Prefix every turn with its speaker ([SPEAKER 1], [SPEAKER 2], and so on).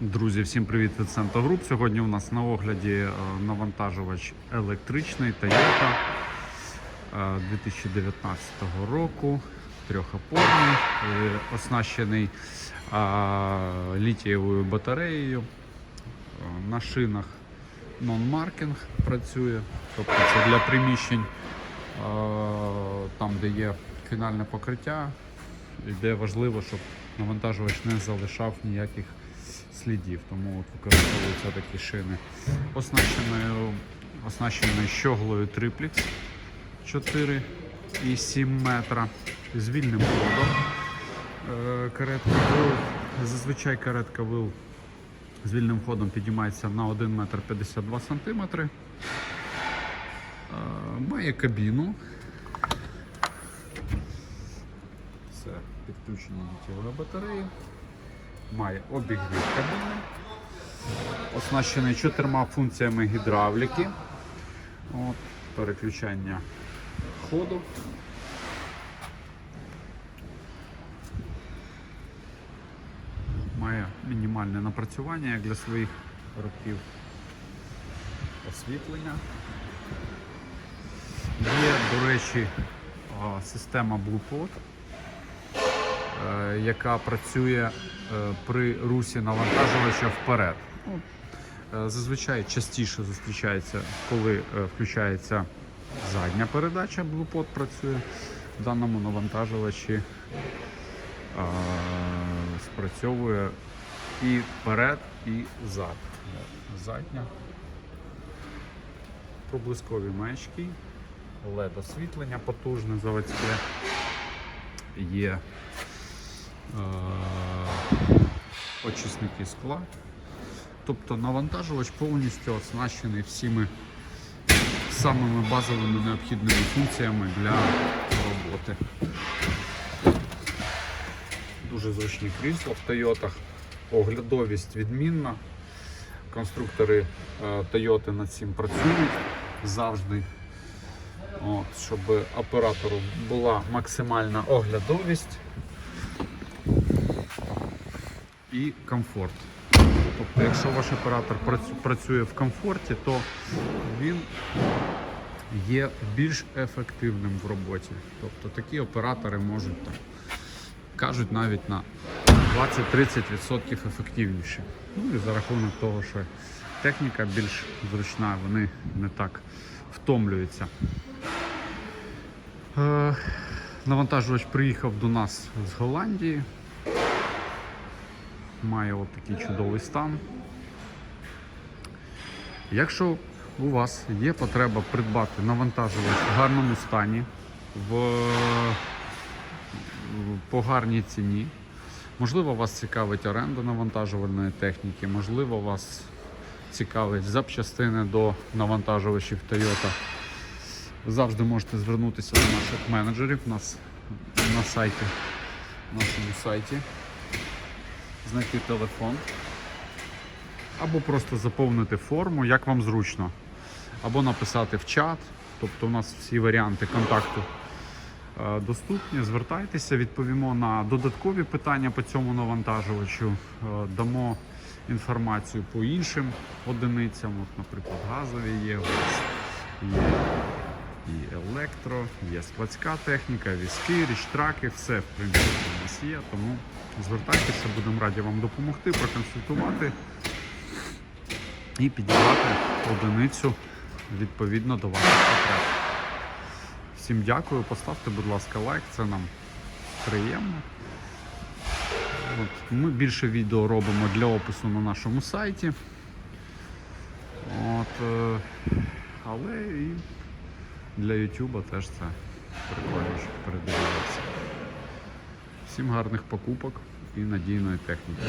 [SPEAKER 1] Друзі, всім привіт від Груп. Сьогодні у нас на огляді е, навантажувач електричний Toyota е, 2019 року, трьохопорний, е, оснащений е, літієвою батареєю. Е, На шинах нон-маркінг працює, тобто це для приміщень, е, там, де є фінальне покриття, і де важливо, щоб навантажувач не залишав ніяких слідів, тому от використовуються такі шини. Оснащеною, оснащеною щоглою триплекс 4,7 метра з вільним ходом. Е, Каретка вил, зазвичай каретка вил з вільним ходом підіймається на 1 метр 52 сантиметри. Е, Має кабіну. Це підключення літієвої батареї. Має обігрів кабіни. Оснащений чотирма функціями гідравліки. От, переключання ходу. Має мінімальне напрацювання як для своїх років освітлення. Є, до речі, система Bluetooth, яка працює е, при русі навантажувача вперед. Е, Зазвичай частіше зустрічається, коли е, включається задня передача, Bluetooth працює. В даному навантажувачі е, спрацьовує і вперед, і зад. Задня. Проблискові маячки, LED освітлення потужне заводське. Є очисники скла. Тобто навантажувач повністю оснащений всіми самими базовими необхідними функціями для роботи. Дуже зручні крісла в Тойотах. Оглядовість відмінна. Конструктори е, Toyota над цим працюють завжди. От, щоб оператору була максимальна оглядовість і комфорт. Тобто, якщо ваш оператор працює в комфорті, то він є більш ефективним в роботі. Тобто такі оператори можуть там, кажуть навіть на 20-30% ефективніші. Ну і за рахунок того, що техніка більш зручна, вони не так втомлюються. Е, Навантажувач приїхав до нас з Голландії. Має от такий чудовий стан. Якщо у вас є потреба придбати навантажувач в гарному стані, в, по гарній ціні, можливо, вас цікавить оренда навантажувальної техніки, можливо, вас цікавить запчастини до навантажувачів Toyota. Завжди можете звернутися до наших менеджерів у нас на сайті, нашому сайті, знайти телефон, або просто заповнити форму, як вам зручно, або написати в чат. Тобто у нас всі варіанти контакту е, доступні. Звертайтеся, відповімо на додаткові питання по цьому навантажувачу, е, дамо інформацію по іншим одиницям. От, наприклад, газові є, є і електро, є складська техніка, візки, річтраки, все в принципі у нас є. Тому звертайтеся, будемо раді вам допомогти, проконсультувати і підібрати одиницю відповідно до ваших потреб. Всім дякую, поставте, будь ласка, лайк, це нам приємно. От, ми більше відео робимо для опису на нашому сайті. От, е, але і для Ютуба теж це прикольно, щоб передивлятися. Всім гарних покупок і надійної техніки.